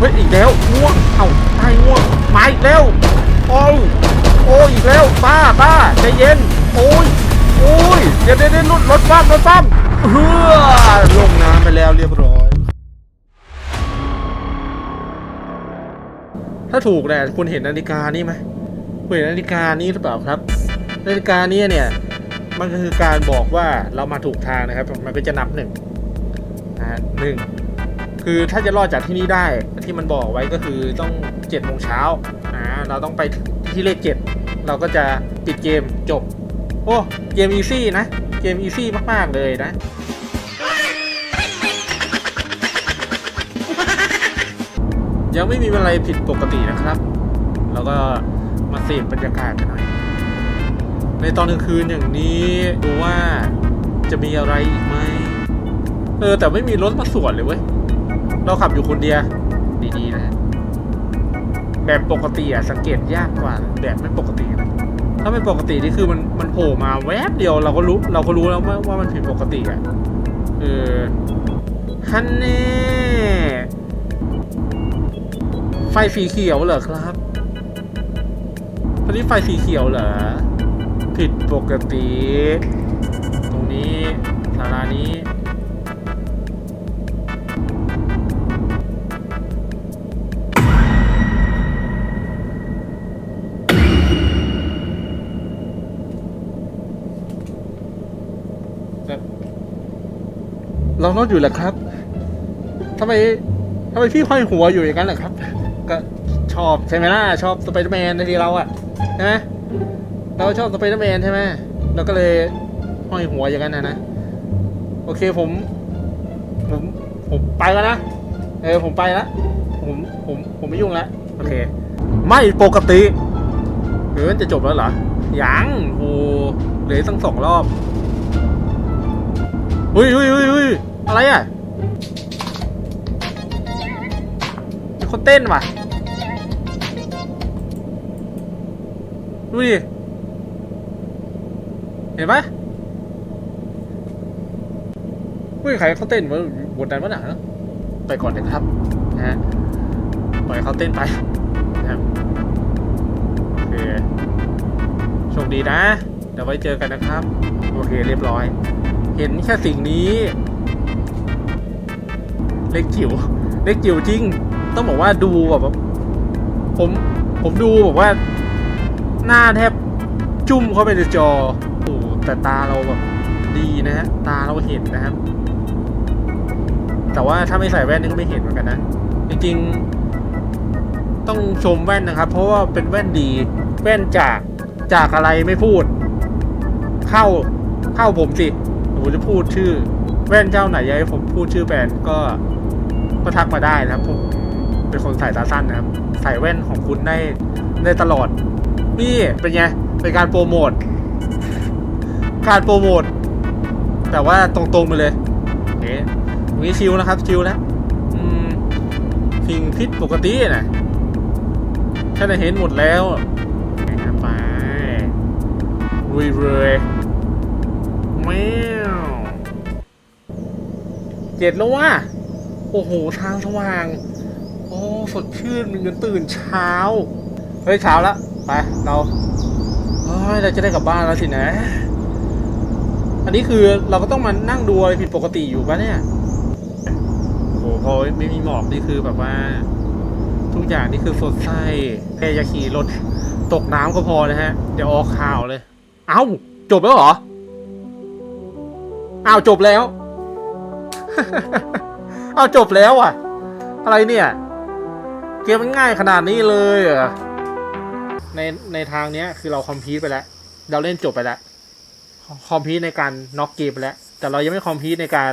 เฮ้ยอีกแล้วง่วงเอ้าตายง่วงมาอีกแล้วโอ้ยโอ้ยอีกแล้วป้าป้าใจเย็นโอ้ยโอ้ยเดี๋ยวเดี๋ยวเดี๋ยวรถรถฟ้ามรถฟ้ามเฮือลงน้ำไปแล้วเรียบร้อย ถ้าถูกเนี่ยคุณเห็นนาฬิกานี่ไหมคุณเห็นนาฬิกานี้หรือเปล่าครับ นาฬิกานี้เนี่ยมันก็คือการบอกว่าเรามาถูกทางนะครับ มันก็จะนับหนึ่งนะฮะหนึ่ง คือถ้าจะรอดจากที่นี่ได้ที่มันบอกไว้ก็คือต้องเจ็ดโมงเช้าอ่าเราต้องไปที่เลขเจ็ดเราก็จะปิดเกมจบ โอ้เกมอีซี่นะ เกมอีซี่มาก ๆ เลยนะยังไม่มีอะไรผิดปกตินะครับเราก็มาเสพบรรยากาศกันหน่อย ในตอนกลางคืนอย่างนี้ดูว่าจะมีอะไรอีกไหม เออ แต่ไม่มีรถมาสวนเลยเว้ย เราขับอยู่คนเดียว ดีๆนะ แบบปกติอะสังเกตยากกว่า แบบไม่ปกตินะถ้าไม่ปกตินี่คือมันมันโผล่มาแวบเดียวเราก็รู้ เราก็รู้แล้วว่าว่ามันผิดปกติอะเออฮันเน่ไฟสีเขียวเหรอครับตอนนี้ไฟสีเขียวเหรอ ผิดปกติ ตรงนี้ศาลานี้ เรารอดอยู่แหละครับทำไมทำไมพี่ห้อยหัวอยู่อย่างนั้นล่ะครับ ก็ชอบใช่ไหมล่ะชอบสไปเดอร์แมนในทีเราอะใช่ไหมเราชอบสไปเดอร์แมนใช่ไหมเราก็เลยห้อยหัวอย่างนั้นนะนะโอเคผม ผมผมไปแล้วนะเออผมไปแล้วผมผมผมไม่ยุ่งแล้วโอเค ไม่ปกติเออจะจบแล้วเหรอยังโอ้เหลือตั้งสองรอบอุ้ยอุ้ยอุ้ยอุ้ย อะไรอะมีคนเต้นว่ะ ดูดิ เห็นปะอุ้ยใครเขาเต้นวะบนนั้นวะหนังไปก่อนเลยครับนะฮะปล่อยเขาเต้นไปนะครับโอเคโชคดีนะ เดี๋ยวไว้เจอกันนะครับ โอเคเรียบร้อย เห็นแค่สิ่งนี้ เล็กจิ๋วเล็กจิ๋วจริง ต้องบอกว่าดูแบบผม ผมดูแบบว่า หน้าแทบจุ่มเข้าไปในจอโอ้แต่ตาเราแบบดีนะฮะ ตาเราเห็นนะครับ แต่ว่าถ้าไม่ใส่แว่นนี่ก็ไม่เห็นเหมือนกันนะ จริงๆ ต้องชมแว่นนะครับ เพราะว่าเป็นแว่นดี แว่นจาก จากอะไรไม่พูด เข้า เข้าผมสิผมจะพูดชื่อ แว่นเจ้าไหนอยากให้ผมพูดชื่อแบรนด์ก็ ก็ทักมาได้นะครับผมเป็นคนใส่ตาสั้นนะครับ ใส่แว่นของคุณได้ได้ตลอด นี่เป็นไง เป็นการโปรโมท การโปรโมท แต่ว่าตรงๆไปเลยเอ๊ะตรงนี้ชิลนะครับ ชิลแล้วสิ่งผิดปกตินะฉันน่ะเห็นหมดแล้วไปรุยเลยแมวเจ็ดแล้วว่ะ โอ้โหทางสว่าง โอ้สดชื่นมันจนตื่นเช้า เฮ้ยเช้าแล้วไปเราเฮ้ยเราจะได้กลับบ้านแล้วสินะ อันนี้คือเราก็ต้องมานั่งดูอะไรผิดปกติอยู่ปะเนี่ยโอ้โหพอไม่มีหมอกนี่คือแบบว่า ทุกอย่างนี่คือสดใสแค่จะขี่รถตกน้ำก็พอนะฮะ เดี๋ยวออกข่าวเลย เอ้า จบแล้วเหรอ อ้าว จบแล้ว เอาจบแล้วอะ อะไรเนี่ย เกมมันง่ายขนาดนี้เลยเหรอในในทางเนี้ยคือเราคอมพิวไปแล้ว เราเล่นจบไปแล้ว คอมพิวในการน็อกเกมไปแล้ว แต่เรายังไม่คอมพิวในการ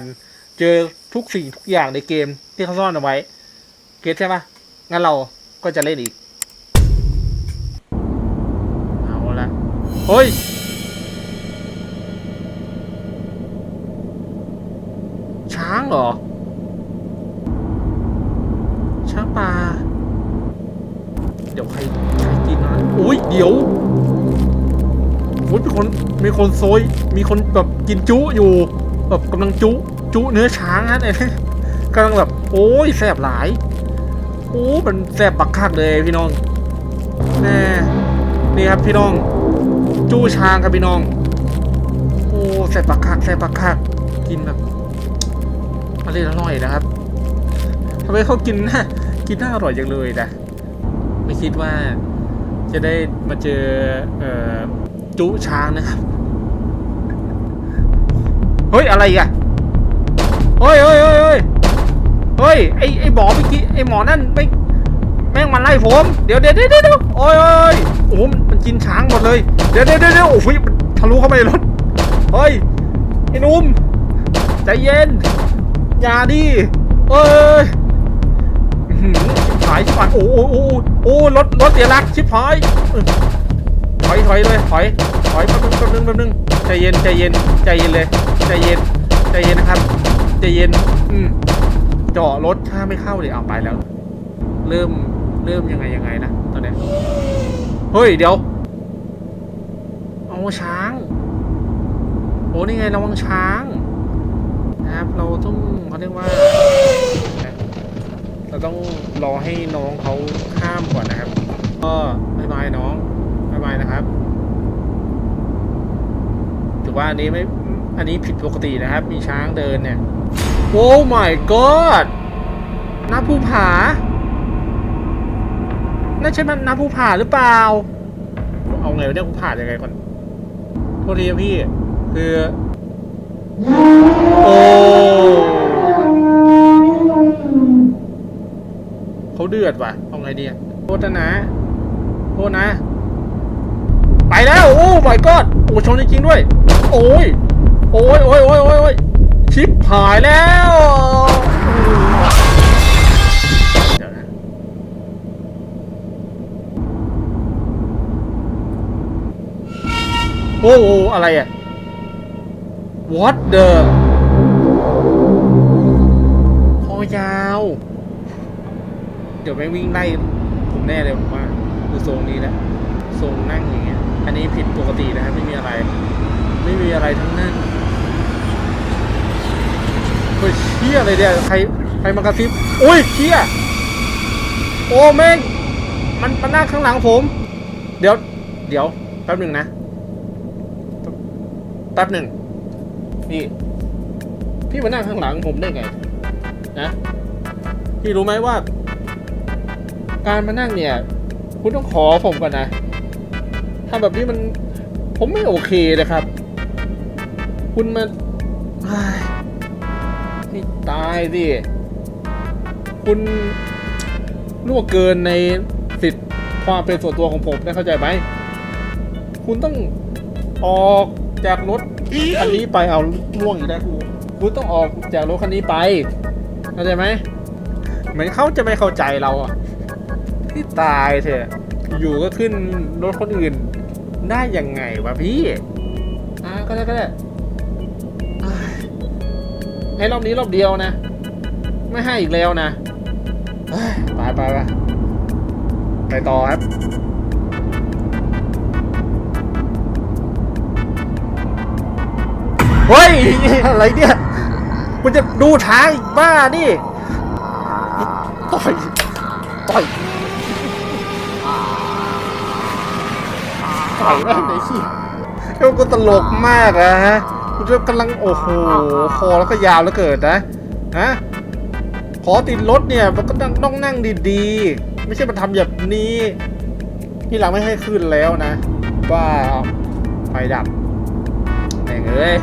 เจอทุกสิ่งทุกอย่างในเกมที่เขาซ่อนเอาไว้ เก็ตใช่ปะงั้นเราก็จะเล่นอีก เอาละเฮ้ยช้างเหรอ ช้างป่า เดี๋ยวใครใครกินนะ อุ้ยเดี๋ยวมีคนมีคนโซยมีคนแบบกินจุอยู่แบบกำลังจุจุเนื้อช้างฮะเนี่ยกำลังแบบโอ้ยแสบหลายโอ้มันแซ่บปักคักเลยพี่น้องแน่นี่ครับพี่น้อง จู้ช้างครับพี่น้อง โอ้แซ่บปักคักแซ่บปักคักกินแบบอร่อยอร่อยนะครับทำไมเขากินน่ากินน่าอร่อยจังเลยนะไม่คิดว่า จะได้มาเจอเออจุช้างนะครับ เฮ้ย อะไรอะเฮ้ยเฮ้ยเฮ้ยเฮ้ยเฮ้ยไอไอหมอเมื่อกี้ไอหมอนั่นไม่แม่งมันไล่ผม เดี๋ยวเดี๋ยวเดี๋ยวเดี๋ยวโอ้ยโอ้ยโอ้มันมันกินช้างหมดเลย เดี๋ยวเดี๋ยวเดี๋ยวโอ้โหมันทะลุเข้าไปในรถ เฮ้ย ไอ้นุ่มใจเย็น อย่าดิเอ้ย หายชิบหายโอ้โหโอ้โหโอ้รถรถเสียหลักชิบหายถอยถอยเลยถอยถอยแป๊บนึงแป๊บนึงแป๊บนึงใจเย็นใจเย็นใจเย็นเลยใจเย็นใจเย็นนะครับใจเย็นอืมเจาะรถถ้าไม่เข้าเลยเอาไปแล้ว เริ่มเริ่มยังไงยังไงนะตอนเนี้ยเฮ้ยเดี๋ยวเอาช้างโอ้นี่ไงระวังช้างนะครับเราต้องเขาเรียกว่า เราต้องรอให้น้องเขาข้ามก่อนนะครับ ก็บายบายน้องบายบายนะครับ ถือว่าอันนี้ไม่ อันนี้ผิดปกตินะครับ มีช้างเดินเนี่ย โอ้ my god น้าภูผาน่าใช่มันน้าภูผาหรือเปล่า เอาไงเนี่ยภูผายังไงก่อนโทษทีพี่ คือ โอ้ เขาเดือดว่ะเอาไงดีอะโทษนะโทษนะ ไปแล้ว โอ้ my god โอ้ชนจริงๆด้วย โอ้ย โอ้ยโอ้ยโอ้ยโอ้ย,อยชิปหายแล้วโอ้โหอะไรอะ What the คอยาว ดี๋ยวแม่งวิ่งไล่ผมแน่เลยผมว่าคือทรงนี้แหละทรงนั่งอย่างเงี้ยอันนี้ผิดปกตินะครับไม่มีอะไร ไม่มีอะไรทั้งนั้นเฮ้ยเชี่ยอะไรเนี่ยใครใครมากระซิบโอ้ยเชี่ยโอ้แม่งมันมันนั่งข้างหลังผม เดี๋ยว เดี๋ยวแป๊บหนึ่งนะแป๊บหนึ่งพี่พี่มานั่งข้างหลังผมได้ไงนะพี่รู้ไหมว่า การมานั่งเนี่ย คุณต้องขอผมก่อนนะทำแบบนี้มันผมไม่โอเคเลยครับ คุณมาเฮ้ยให้ตายสิ คุณล่วงเกินในสิทธิ์ความเป็นส่วนตัวของผมนะเข้าใจไหม คุณต้องออกจากรถคันนี้ไปเอาล่วงอีกแล้วกูคุณต้องออกจากรถคันนี้ไป เข้าใจไหม เหมือนเขาจะไม่เข้าใจเราอะ ที่ตายเถอะ อยู่ก็ขึ้นรถคนอื่น ได้ยังไงวะพี่อ่าก็ได้ก็ได้ให้รอบนี้รอบเดียวนะ ไม่ให้อีกแล้วนะเฮ้ยไปไปไปไปต่อครับเฮ้ย อะไรเนี่ย มันจะดูทางอีกบ้านี่ ต่อย ต่อย่อยแม่งไอ้ขี้เอ้าก็ตลกมากอะฮะคุณจะกำลังโอ้โหคอแล้วก็ยาวแล้วเกิดนะฮะขอติดรถเนี่ยมันก็ต้องต้องนั่งดีๆ ไม่ใช่มาทำแบบนี้ที่หลังไม่ให้ขึ้นแล้วนะว่าไฟดับแม่งเอ้ย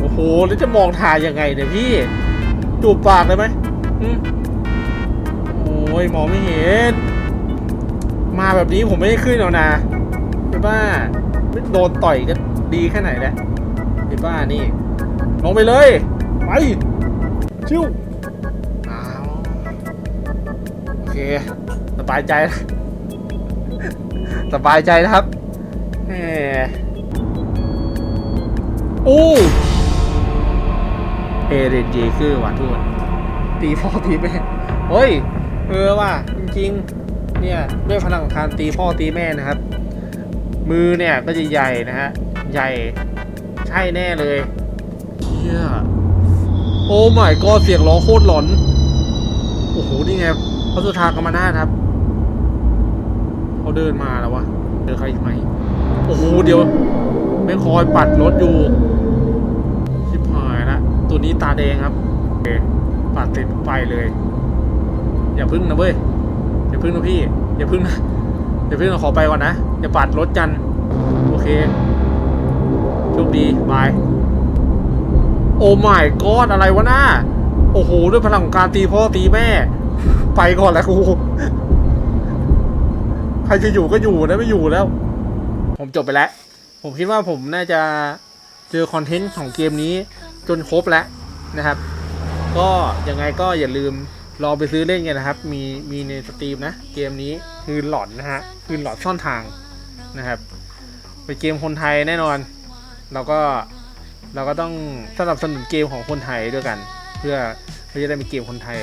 โอ้โหแล้วจะมองทางยังไงเนี่ยพี่จูบปากเลยไหมโอ้ยมองไม่เห็น มาแบบนี้ผมไม่ได้ขึ้นแล้วนะไอ้บ้าโดนต่อยก็ดีแค่ไหนแหละไอ้บ้านี่ ลงไปเลย ไป ชิวอ้าวโอเค สบายใจแล้วสบายใจนะครับแหมโอ้เอเรนเจคือว่ะทุกคนตีพ่อตีแม่เฮ้ย เออว่ะ จริงๆ เนี่ยด้วยพลังของการตีพ่อตีแม่นะครับ มือเนี่ยก็จะใหญ่นะฮะใหญ่ใช่แน่เลยเชี่ยโอ้ my god เสียงร้องโคตรหลอนโอ้โหนี่ไงพระสุธากรรมนาถครับเขาเดินมาแล้ววะเจอใครอีกไหมโอ้โหเดี๋ยวไม่คอยปัดรถอยู่ชิบหายละตัวนี้ตาแดงครับโอเคปัดติดไปเลย อย่าพึ่งนะเว้ย อย่าพึ่งนะพี่ อย่าพึ่งนะ อย่าพึ่งนะขอไปก่อนนะ อย่าปัดรถกัน โอเค โชคดี บาย โอ้ไม่กอดอะไรวะหน้า โอ้โห ด้วยพลังของการตีพ่อตีแม่ ไปก่อนแล้วกูใครจะอยู่ก็อยู่นะไม่อยู่แล้ว ผมจบไปแล้ว ผมคิดว่าผมน่าจะเจอคอนเทนต์ของเกมนี้จนครบแล้วนะครับ ก็ยังไงก็อย่าลืม ลองไปซื้อเล่นกันนะครับ มีมีในสตรีมนะ เกมนี้คือหลอนนะฮะ คือหลอนซ่อนทางนะครับ เป็นเกมคนไทยแน่นอน เราก็เราก็ต้องสนับสนุนเกมของคนไทยด้วยกัน เพื่อเพื่อจะได้มีเกมคนไทย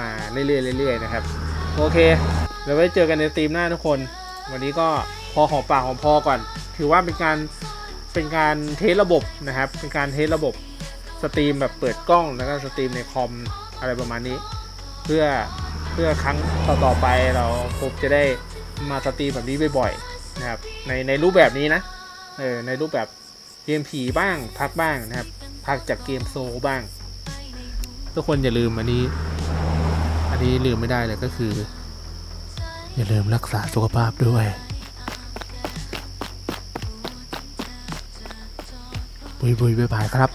มาเรื่อยๆเรื่อยๆนะครับ โอเคเดี๋ยวไว้เจอกันในสตรีมหน้าทุกคน วันนี้ก็พอหอมปากหอมพอก่อน ถือว่าเป็นการเป็นการเทสระบบนะครับ เป็นการเทสระบบสตรีมแบบเปิดกล้องแล้วก็สตรีมในคอมอะไรประมาณนี้ เพื่อเพื่อครั้งต่อๆไปเราผมจะได้มาสตรีมแบบนี้บ่อยๆนะครับในในรูปแบบนี้นะเออในรูปแบบเกมผีบ้างพักบ้างนะครับพักจากเกมโซบ้าง ทุกคนอย่าลืมอันนี้ อันนี้ลืมไม่ได้เลยก็คือ อย่าลืมรักษาสุขภาพด้วยบุยบุยบายบายครับ